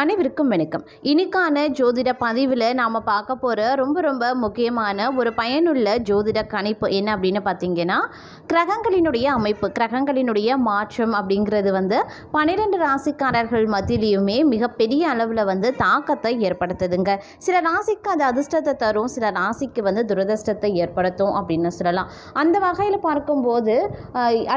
அனைவருக்கும் வணக்கம். இன்னைக்கான ஜோதிட பதிவில் நாம் பார்க்க போகிற ரொம்ப ரொம்ப முக்கியமான ஒரு பயனுள்ள ஜோதிட கணிப்பு என்ன அப்படின்னு பார்த்தீங்கன்னா கிரகங்களினுடைய அமைப்பு கிரகங்களினுடைய மாற்றம் அப்படிங்கிறது வந்து பன்னிரெண்டு ராசிக்காரர்கள் மத்தியிலையுமே மிகப்பெரிய அளவில் வந்து தாக்கத்தை ஏற்படுத்துதுங்க. சில ராசிக்கு அது அதிர்ஷ்டத்தை தரும் சில ராசிக்கு வந்து துரதிர்ஷ்டத்தை ஏற்படுத்தும் அப்படின்னு சொல்லலாம். அந்த வகையில் பார்க்கும்போது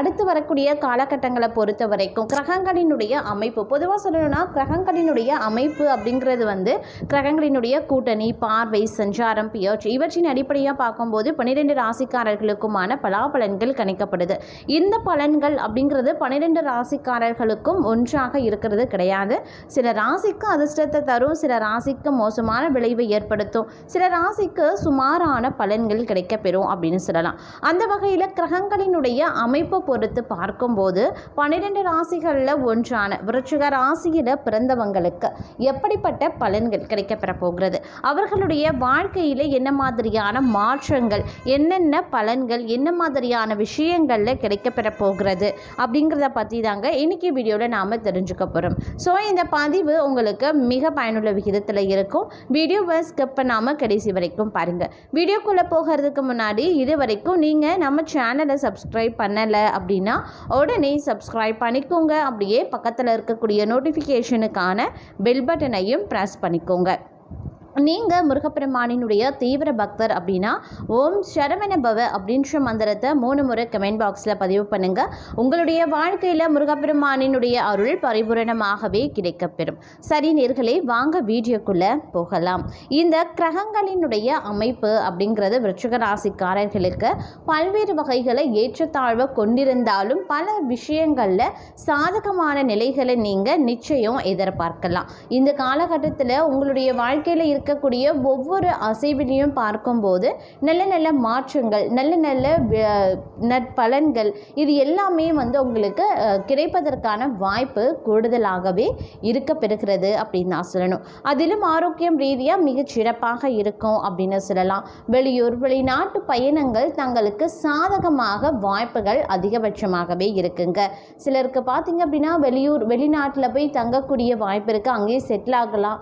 அடுத்து வரக்கூடிய காலகட்டங்களை பொறுத்த வரைக்கும் கிரகங்களினுடைய அமைப்பு பொதுவாக சொல்லணும்னா கிரகங்களினுடைய அமைப்பு அப்படிங்கிறது வந்து கிரகங்களினுடைய கூட்டணி பார்வை சஞ்சாரம் பியர்ச் இவற்றின் அடிப்படையாக பார்க்கும்போது பன்னிரெண்டு ராசிக்காரர்களுக்குமான பலாபலன்கள் கணிக்கப்படுது. இந்த பலன்கள் அப்படிங்கிறது பன்னிரெண்டு ராசிக்காரர்களுக்கும் ஒன்றாக இருக்கிறது கிடையாது. சில ராசிக்கு அதிர்ஷ்டத்தை தரும் சில ராசிக்கு மோசமான விளைவை ஏற்படுத்தும் சில ராசிக்கு சுமாரான பலன்கள் கிடைக்கப்பெறும் அப்படின்னு சொல்லலாம். அந்த வகையில் கிரகங்களினுடைய அமைப்பை பொறுத்து பார்க்கும்போது பன்னிரெண்டு ராசிகளில் ஒன்றான விருட்சிக ராசியில் பிறந்தவங்களுக்கு எப்படிப்பட்ட பலன்கள் கிடைக்கப்பெற போகிறது? அவர்களுடைய வாழ்க்கையில் என்ன மாதிரியான மாற்றங்கள் என்னென்ன பலன்கள் என்ன மாதிரியான விஷயங்களில் கிடைக்கப்பெற போகிறது? அப்படிங்கிறத பற்றி தாங்க இன்றைக்கி வீடியோவில் நாம் தெரிஞ்சுக்க போகிறோம் ஸோ இந்த பதிவு உங்களுக்கு மிக பயனுள்ள விகிதத்தில் இருக்கும். வீடியோவை ஸ்கிப் பண்ணாமல் கடைசி வரைக்கும் பாருங்கள் வீடியோக்குள்ளே போகிறதுக்கு முன்னாடி இது வரைக்கும் நீங்கள் நம்ம சேனலை சப்ஸ்கிரைப் பண்ணலை அப்படின்னா உடனே சப்ஸ்கிரைப் பண்ணிக்கோங்க. அப்படியே பக்கத்தில் இருக்கக்கூடிய நோட்டிஃபிகேஷனுக்கான பெல் பட்டனையும் ப்ரெஸ் பண்ணிக்கோங்க. நீங்கள் முருகப்பெருமானினுடைய தீவிர பக்தர் அப்படின்னா ஓம் சரவண பவ அப்படின்ற மந்திரத்தை மூணு முறை கமெண்ட் பாக்ஸில் பதிவு பண்ணுங்கள் உங்களுடைய வாழ்க்கையில் முருகப்பெருமானினுடைய அருள் பரிபூரணமாகவே கிடைக்கப்பெறும். சரி நேர்களே வாங்க வீடியோக்குள்ளே போகலாம். இந்த கிரகங்களினுடைய அமைப்பு அப்படிங்கிறது விருச்சிக ராசிக்காரர்களுக்கு பல்வேறு வகைகளை ஏற்றத்தாழ்வை கொண்டிருந்தாலும் பல விஷயங்களில் சாதகமான நிலைகளை நீங்கள் நிச்சயம் எதிர்பார்க்கலாம். இந்த காலகட்டத்தில் உங்களுடைய வாழ்க்கையில் இருக்க இருக்கக்கூடிய ஒவ்வொரு அசைவிலையும் பார்க்கும்போது நல்ல நல்ல மாற்றங்கள் நல்ல நல்ல நற்பலன்கள் இது எல்லாமே வந்து உங்களுக்கு கிடைப்பதற்கான வாய்ப்பு கூடுதலாகவே இருக்க பெறுகிறது அப்படின்னு நான் சொல்லணும். அதிலும் ஆரோக்கியம் ரீதியாக மிகச் சிறப்பாக இருக்கும் அப்படின்னு சொல்லலாம். வெளியூர் வெளிநாட்டு பயணங்கள் தங்களுக்கு சாதகமாக வாய்ப்புகள் அதிகபட்சமாகவே இருக்குங்க. சிலருக்கு பார்த்தீங்க அப்படின்னா வெளியூர் வெளிநாட்டில் போய் தங்கக்கூடிய வாய்ப்பு இருக்குது அங்கேயே செட்டில் ஆகலாம்.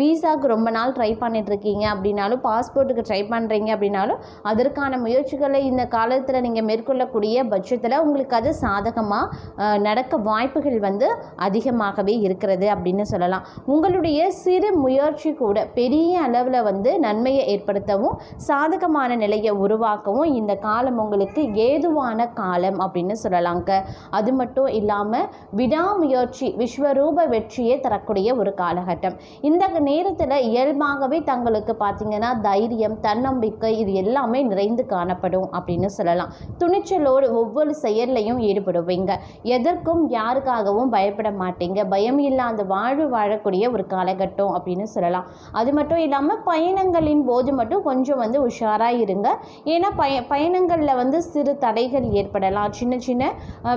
வீசாவுக்கு ரொம்ப நாள் ட்ரை பண்ணிட்டுருக்கீங்க அப்படின்னாலும் பாஸ்போர்ட்டுக்கு ட்ரை பண்ணுறீங்க அப்படின்னாலும் அதற்கான முயற்சிகளை இந்த காலத்தில் நீங்கள் மேற்கொள்ளக்கூடிய பட்சத்தில் உங்களுக்கு அது சாதகமாக நடக்க வாய்ப்புகள் வந்து அதிகமாகவே இருக்கிறது அப்படின்னு சொல்லலாம். உங்களுடைய சிறு முயற்சி கூட பெரிய அளவில் வந்து நன்மையை ஏற்படுத்தவும் சாதகமான நிலையை உருவாக்கவும் இந்த காலம் உங்களுக்கு ஏதுவான காலம் அப்படின்னு சொல்லலாங்க. அது மட்டும் இல்லாமல் விடாமுயற்சி விஸ்வரூப வெற்றியை தரக்கூடிய ஒரு காலகட்டம். இந்த நேரத்தில் மூலமாகவே தங்களுக்கு பார்த்திங்கன்னா தைரியம் தன்னம்பிக்கை இது எல்லாமே நிறைந்து காணப்படும் அப்படின்னு சொல்லலாம். துணிச்சலோடு ஒவ்வொரு செயல்லையும் ஈடுபடுவீங்க. எதற்கும் யாருக்காகவும் பயப்பட மாட்டீங்க. பயம் இல்லாத வாழ்வு வாழக்கூடிய ஒரு காலகட்டம் அப்படின்னு சொல்லலாம். அது மட்டும் இல்லாமல் பயணங்களின் போது மட்டும் கொஞ்சம் வந்து உஷாராக இருங்க. ஏன்னா பய பயணங்களில் வந்து சிறு தடைகள் ஏற்படலாம். சின்ன சின்ன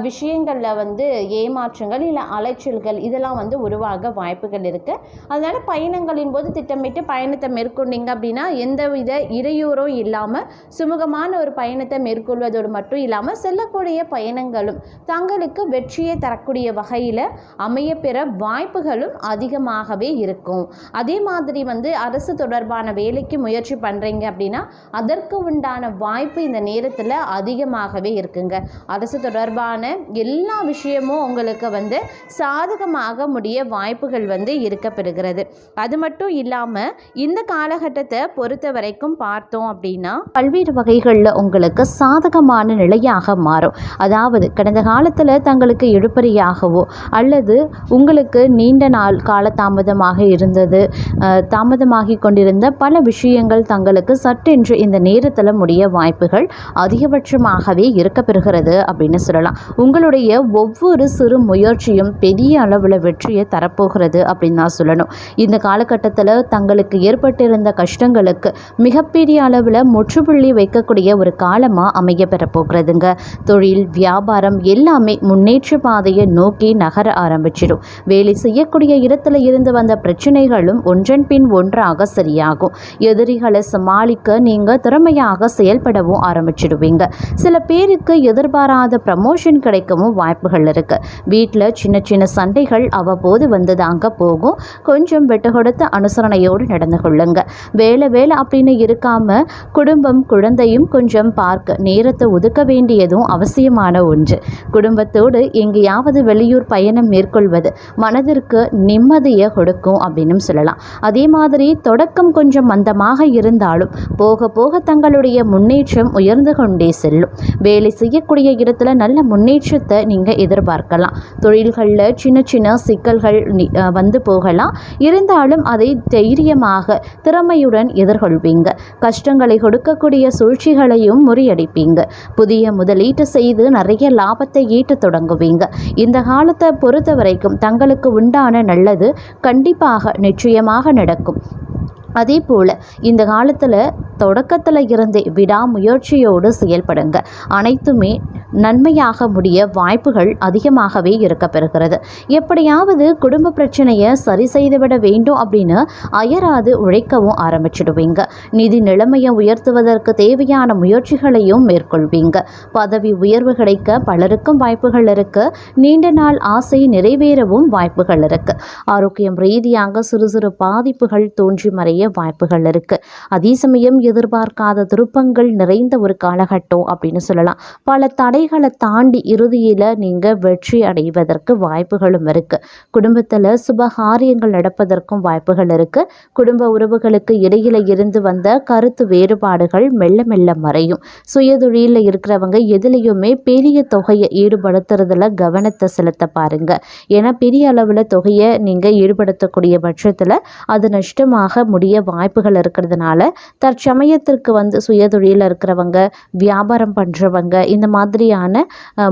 விஷயங்களில் வந்து ஏமாற்றங்கள் இல்லை அலைச்சல்கள் இதெல்லாம் வந்து உருவாக வாய்ப்புகள் இருக்குது அதனால் பயணங்களின் போது திட்டமிட்டு பயணத்தை மேற்கொண்டீங்க அப்படின்னா எந்தவித இடையூறும் இல்லாமல் சுமூகமான ஒரு பயணத்தை மேற்கொள்வதோடு மட்டும் இல்லாமல் செல்லக்கூடிய பயணங்களும் தங்களுக்கு வெற்றியை தரக்கூடிய வகையில் அமையப்பெற வாய்ப்புகளும் அதிகமாகவே இருக்கும். அதே மாதிரி வந்து அரசு தொடர்பான வேலைக்கு முயற்சி பண்ணுறீங்க அப்படின்னா அதற்கு உண்டான வாய்ப்பு இந்த நேரத்தில் அதிகமாகவே இருக்குங்க. அரசு தொடர்பான எல்லா விஷயமும் உங்களுக்கு வந்து சாதகமாக முடிய வாய்ப்புகள் வந்து இருக்கப்பெறுகிறது. அது மட்டும் இல்லாமல் இந்த காலகட்டத்தை பொறுத்த வரைக்கும் பார்த்தோம் அப்படின்னா பல்வேறு வகைகளில் உங்களுக்கு சாதகமான நிலையாக மாறும். அதாவது கடந்த காலத்தில் தங்களுக்கு இழுபறியாகவோ அல்லது உங்களுக்கு நீண்ட நாள் காலதாமதமாக இருந்தது தாமதமாகி கொண்டிருந்த பல விஷயங்கள் தங்களுக்கு சட்டென்று இந்த நேரத்தில் முடிய வாய்ப்புகள் அதிகபட்சமாகவே இருக்கப்பெறுகிறது அப்படின்னு சொல்லலாம். உங்களுடைய ஒவ்வொரு சிறு முயற்சியும் பெரிய அளவில் வெற்றியை தரப்போகிறது அப்படின்னு தான் சொல்லணும். இந்த காலகட்டத்தில் தங்கள் அவர்களுக்கு ஏற்பட்டிருந்த கஷ்டங்களுக்கு மிகப்பெரிய அளவில் முற்றுப்புள்ளி வைக்கக்கூடிய ஒரு காலமாக அமைய பெறப்போகிறதுங்க தொழில் வியாபாரம் எல்லாமே முன்னேற்ற பாதையை நோக்கி நகர ஆரம்பிச்சிடும். வேலை செய்யக்கூடிய இடத்துல இருந்து வந்த பிரச்சனைகளும் ஒன்றன் பின் ஒன்றாக சரியாகும். எதிரிகளை சமாளிக்க நீங்கள் திறமையாக செயல்படவும் ஆரம்பிச்சிடுவீங்க. சில பேருக்கு எதிர்பாராத ப்ரமோஷன் கிடைக்கவும் வாய்ப்புகள் இருக்குது வீட்டில் சின்ன சின்ன சண்டைகள் அவ்வப்போது வந்து தாங்க போகும். கொஞ்சம் விட்டு கொடுத்த அனுசரணையோடு நடந்து கொள்ளுங்க. வேலை வேலை அப்படின்னு இருக்காம குடும்பம் குழந்தையும் கொஞ்சம் பார்க்க நேரத்தை ஒதுக்க வேண்டியதும் அவசியமான ஒன்று. குடும்பத்தோடு எங்கேயாவது வெளியூர் பயணம் மேற்கொள்வது மனதிற்கு நிம்மதியை கொடுக்கும் அப்படின்னு சொல்லலாம். அதே மாதிரி தொடக்கம் கொஞ்சம் மந்தமாக இருந்தாலும் போக போக தங்களுடைய முன்னேற்றம் உயர்ந்து கொண்டே செல்லும். வேலை செய்யக்கூடிய இடத்துல நல்ல முன்னேற்றத்தை நீங்கள் எதிர்பார்க்கலாம். தொழில்களில் சின்ன சின்ன சிக்கல்கள் வந்து போகலாம். இருந்தாலும் அதை தைரியம் தைரியமாக திறமையுடன் எதிர்கொள்வீங்க. கஷ்டங்களை கொடுக்கக்கூடிய சூழ்ச்சிகளையும் முறியடிப்பீங்க. புதிய முதலீட்டு செய்து நிறைய லாபத்தை ஈட்ட தொடங்குவீங்க. இந்த காலத்தை பொறுத்த வரைக்கும் தங்களுக்கு உண்டான நல்லது கண்டிப்பாக நிச்சயமாக நடக்கும். அதே போல் இந்த காலத்தில் தொடக்கத்தில் இருந்தே விடாமுயற்சியோடு செயல்படுங்க. அனைத்துமே நன்மையாக முடிய வாய்ப்புகள் அதிகமாகவே இருக்க பெறுகிறது எப்படியாவது குடும்ப பிரச்சனையை சரி செய்துவிட வேண்டும் அப்படின்னு அயராது உழைக்கவும் ஆரம்பிச்சிடுவீங்க. நிதி நிலைமையை உயர்த்துவதற்கு தேவையான முயற்சிகளையும் மேற்கொள்வீங்க. பதவி உயர்வு கிடைக்க பலருக்கும் வாய்ப்புகள் இருக்கு. நீண்ட நாள் ஆசை நிறைவேறவும் வாய்ப்புகள் இருக்கு. ஆரோக்கியம் ரீதியாக சிறு சிறு பாதிப்புகள் தோன்றி மறைய வாய்ப்புகள் இருக்கு. அதே சமயம் எதிர்பார்க்காத திருப்பங்கள் நிறைந்த ஒரு காலகட்டம் அப்படின்னு சொல்லலாம். பல தடைகளை தாண்டி இறுதியில் நீங்கள் வெற்றி அடைவதற்கு வாய்ப்புகளும் இருக்கு. குடும்பத்தில் சுபகாரியங்கள் நடப்பதற்கும் வாய்ப்புகள் இருக்கு. குடும்ப உறவுகளுக்கு இடையில இருந்து வந்த கருத்து வேறுபாடுகள் மெல்ல மெல்ல மறையும். சுயதொழிலில் இருக்கிறவங்க எதுலேயுமே பெரிய தொகையை ஈடுபடுத்துறதுல கவனத்தை செலுத்த பாருங்க. ஏன்னா பெரிய அளவில் தொகையை நீங்கள் ஈடுபடுத்தக்கூடிய பட்சத்தில் அது நஷ்டமாக முடிய வாய்ப்புகள் இருக்கிறதுனால தற்சமயத்திற்கு வந்து சுயதொழிலில் இருக்கிறவங்க வியாபாரம் பண்ணுறவங்க இந்த மாதிரி மாதிரியான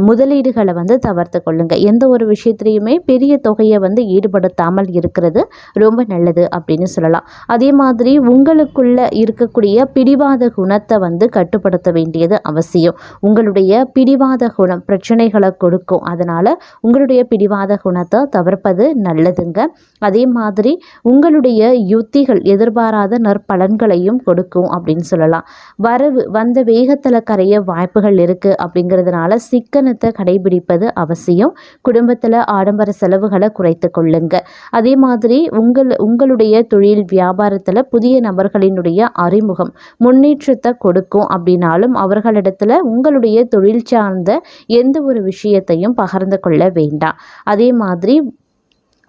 முதலீடுகளை வந்து தவிர்த்து கொள்ளுங்க. எந்த ஒரு விஷயத்துலையுமே பெரிய தொகையை வந்து ஈடுபடுத்தாமல் இருக்கிறது ரொம்ப நல்லது அப்படின்னு சொல்லலாம். அதே மாதிரி உங்களுக்குள்ள இருக்கக்கூடிய பிடிவாத குணத்தை வந்து கட்டுப்படுத்த வேண்டியது அவசியம். உங்களுடைய பிடிவாத குணம் பிரச்சனைகளை கொடுக்கும். அதனால் உங்களுடைய பிடிவாத குணத்தை தவிர்ப்பது நல்லதுங்க. அதே மாதிரி உங்களுடைய யுத்திகள் எதிர்பாராத நற்பலன்களையும் கொடுக்கும் அப்படின்னு சொல்லலாம். வரவு வந்த வேகத்தில் கரைய வாய்ப்புகள் இருக்குது இருக்கிறதுனால சிக்கனத்தை கடைபிடிப்பது அவசியம். குடும்பத்தில் ஆடம்பர செலவுகளை குறைத்து கொள்ளுங்க. அதே மாதிரி உங்கள் உங்களுடைய தொழில் வியாபாரத்தில் புதிய நபர்களினுடைய அறிமுகம் முன்னேற்றத்தை கொடுக்கும் அப்படின்னாலும் அவர்களிடத்துல உங்களுடைய தொழில் சார்ந்த எந்த ஒரு விஷயத்தையும் பகிர்ந்து கொள்ள வேண்டாம். அதே மாதிரி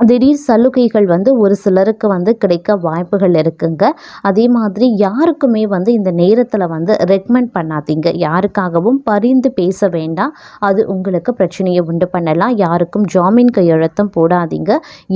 திடீர் சலுகைகள் வந்து ஒரு சிலருக்கு வந்து கிடைக்க வாய்ப்புகள் இருக்குங்க. அதே மாதிரி யாருக்குமே வந்து இந்த நேரத்தில் வந்து ரெக்கமெண்ட் பண்ணாதீங்க. யாருக்காகவும் பரிந்து பேச வேண்டாம். அது உங்களுக்கு பிரச்சனையை உண்டு பண்ணலாம். யாருக்கும் ஜாமீன் கையெழுத்தும் போடாதீங்க.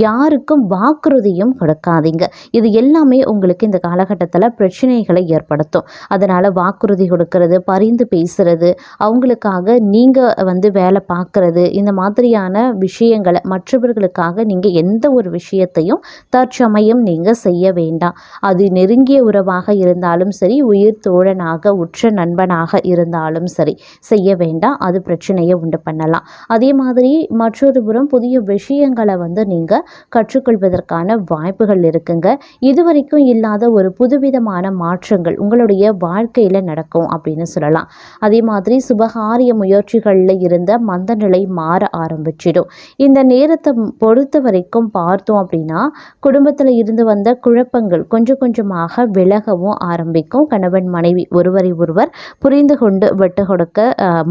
யாருக்கும் வாக்குறுதியும் கொடுக்காதீங்க. இது எல்லாமே உங்களுக்கு இந்த காலகட்டத்தில் பிரச்சனைகளை ஏற்படுத்தும். அதனால் வாக்குறுதி கொடுக்கறது பரிந்து பேசுறது அவங்களுக்காக நீங்கள் வந்து வேலை பார்க்குறது இந்த மாதிரியான விஷயங்களை மற்றவர்களுக்காக நீங்கள் எந்த ஒரு விஷயத்தையும் தற்சமயம் நீங்கள் செய்ய வேண்டாம். அது நெருங்கிய உறவாக இருந்தாலும் சரி உயிர் தோழனாக உற்ற நண்பனாக இருந்தாலும் சரி செய்ய வேண்டாம். அது பிரச்சனையை உண்டு பண்ணலாம். அதே மாதிரி மற்றொரு புறம் புதிய விஷயங்களை வந்து நீங்கள் கற்றுக்கொள்வதற்கான வாய்ப்புகள் இருக்குங்க. இதுவரைக்கும் இல்லாத ஒரு புதுவிதமான மாற்றங்கள் உங்களுடைய வாழ்க்கையில் நடக்கும் அப்படின்னு சொல்லலாம். அதே மாதிரி சுபகாரிய முயற்சிகளில் இருந்த மந்த நிலை மாற ஆரம்பிச்சிடும். இந்த நேரத்தை பொறுத்தவரை வரைக்கும் பார்த்தோம் அப்படின்னா குடும்பத்தில் இருந்து வந்த குழப்பங்கள் கொஞ்சம் கொஞ்சமாக விலகவும் ஆரம்பிக்கும். கணவன் மனைவி ஒருவரை ஒருவர் புரிந்து கொண்டு விட்டு கொடுக்க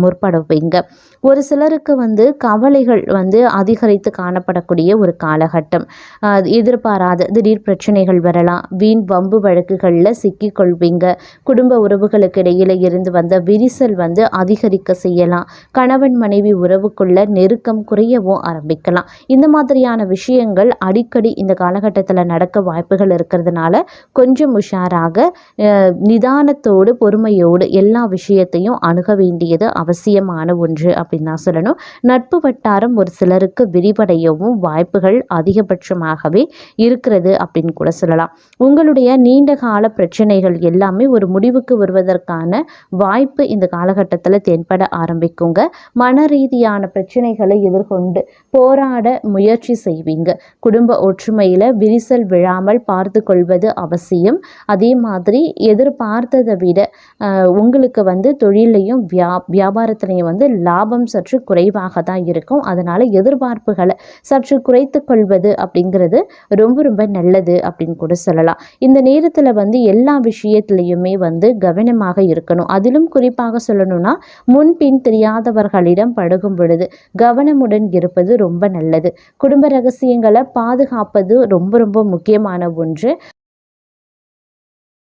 முற்படுவீங்க. ஒரு சிலருக்கு வந்து கவலைகள் வந்து அதிகரித்து காணப்படக்கூடிய ஒரு காலகட்டம். எதிர்பாராத திடீர் பிரச்சனைகள் வரலாம். வீண் வம்பு வழக்குகளில் சிக்கிக்கொள்வீங்க. குடும்ப உறவுகளுக்கு இடையில இருந்து வந்த விரிசல் வந்து அதிகரிக்க செய்யலாம். கணவன் மனைவி உறவுக்குள்ள நெருக்கம் குறையவும் ஆரம்பிக்கலாம். இந்த மாதிரியான விஷயங்கள் அடிக்கடி இந்த காலகட்டத்தில் நடக்க வாய்ப்புகள் இருக்கிறதுனால கொஞ்சம் உஷாராக நிதானத்தோடு பொறுமையோடு எல்லா விஷயத்தையும் அணுக வேண்டியது அவசியமான ஒன்று அப்படின்னு தான் சொல்லணும். நட்பு வட்டாரம் ஒரு சிலருக்கு விரிவடையவும் வாய்ப்புகள் அதிகபட்சமாகவே இருக்கிறது அப்படின்னு கூட சொல்லலாம். உங்களுடைய நீண்ட கால பிரச்சனைகள் எல்லாமே ஒரு முடிவுக்கு வருவதற்கான வாய்ப்பு இந்த காலகட்டத்தில் தென்பட ஆரம்பிக்குங்க. மன ரீதியான பிரச்சனைகளை எதிர்கொண்டு போராட முயற்சி செய்வீங்க. குடும்ப ஒற்றுமையில் விரிசல் விழாமல் பார்த்து கொள்வது அவசியம். அதே மாதிரி எதிர்பார்த்ததை விட உங்களுக்கு வந்து தொழிலையும் வியா வியாபாரத்துலையும் வந்து லாபம் சற்று குறைவாக தான் இருக்கும். அதனால் எதிர்பார்ப்புகளை சற்று குறைத்து கொள்வது அப்படிங்கிறது ரொம்ப ரொம்ப நல்லது அப்படின்னு கூட சொல்லலாம். இந்த நேரத்தில் வந்து எல்லா விஷயத்துலையுமே வந்து கவனமாக இருக்கணும். அதிலும் குறிப்பாக சொல்லணும்னா முன்பின் தெரியாதவர்களிடம் பழகும் பொழுது கவனமுடன் இருப்பது ரொம்ப நல்லது. குடும்ப ரகசிய ரகசியங்களை பாதுகாப்பது ரொம்ப ரொம்ப முக்கியமான ஒன்று.